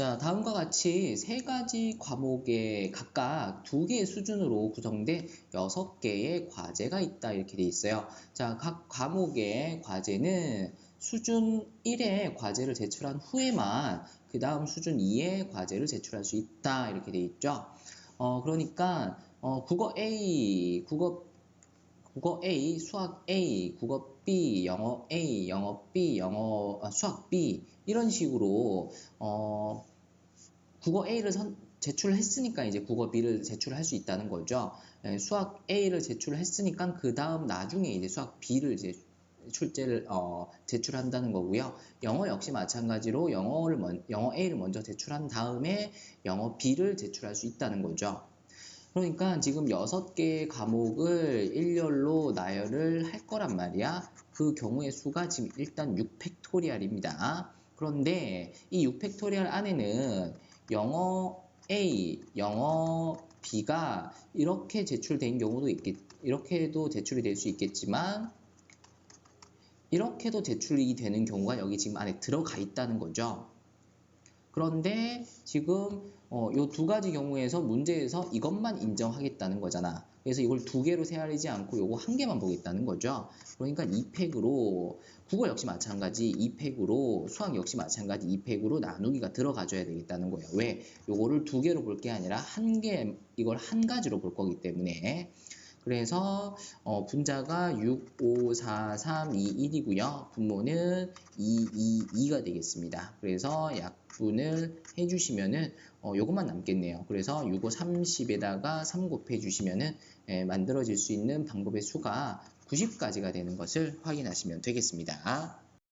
자, 다음과 같이 세 가지 과목에 각각 두 개의 수준으로 구성된 여섯 개의 과제가 있다 이렇게 돼 있어요. 자, 각 과목의 과제는 수준 1의 과제를 제출한 후에만 그 다음 수준 2의 과제를 제출할 수 있다 이렇게 돼 있죠. 어, 그러니까 어, 국어 A, 국어 국어 A, 수학 A, 국어 B, 영어 A, 영어 B, 영어 아, 수학 B 이런 식으로 어, 국어 A를 선, 제출했으니까 이제 국어 B를 제출할 수 있다는 거죠. 예, 수학 A를 제출했으니까 그 다음 나중에 이제 수학 B를 이제 출제를 어, 제출한다는 거고요. 영어 역시 마찬가지로 영어를 먼, 영어 A를 먼저 제출한 다음에 영어 B를 제출할 수 있다는 거죠. 그러니까 지금 여섯 개의 과목을 일렬로 나열을 할 거란 말이야. 그 경우의 수가 지금 일단 6팩토리얼입니다. 그런데 이 6팩토리얼 안에는 영어 A, 영어 B가 이렇게 제출된 경우도 있겠, 이렇게도 제출이 될 수 있겠지만 이렇게도 제출이 되는 경우가 여기 지금 안에 들어가 있다는 거죠. 그런데 지금 어, 이두 가지 경우에서 문제에서 이것만 인정하겠다는 거잖아. 그래서 이걸 두 개로 세알리지 않고 요거 한 개만 보겠다는 거죠. 그러니까 2팩으로 국어 역시 마찬가지 2팩으로 수학 역시 마찬가지 2팩으로 나누기가 들어가줘야 되겠다는 거예요. 왜? 요거를 두 개로 볼 게 아니라 한 개, 이걸 한 가지로 볼 거기 때문에 그래서 어, 분자가 6, 5, 4, 3, 2, 1이고요. 분모는 2, 2, 2가 되겠습니다. 그래서 약분을 해주시면은 어, 요것만 남겠네요. 그래서 6, 5, 30에다가 3 곱해 주시면은 예, 만들어질 수 있는 방법의 수가 90까지가 되는 것을 확인하시면 되겠습니다.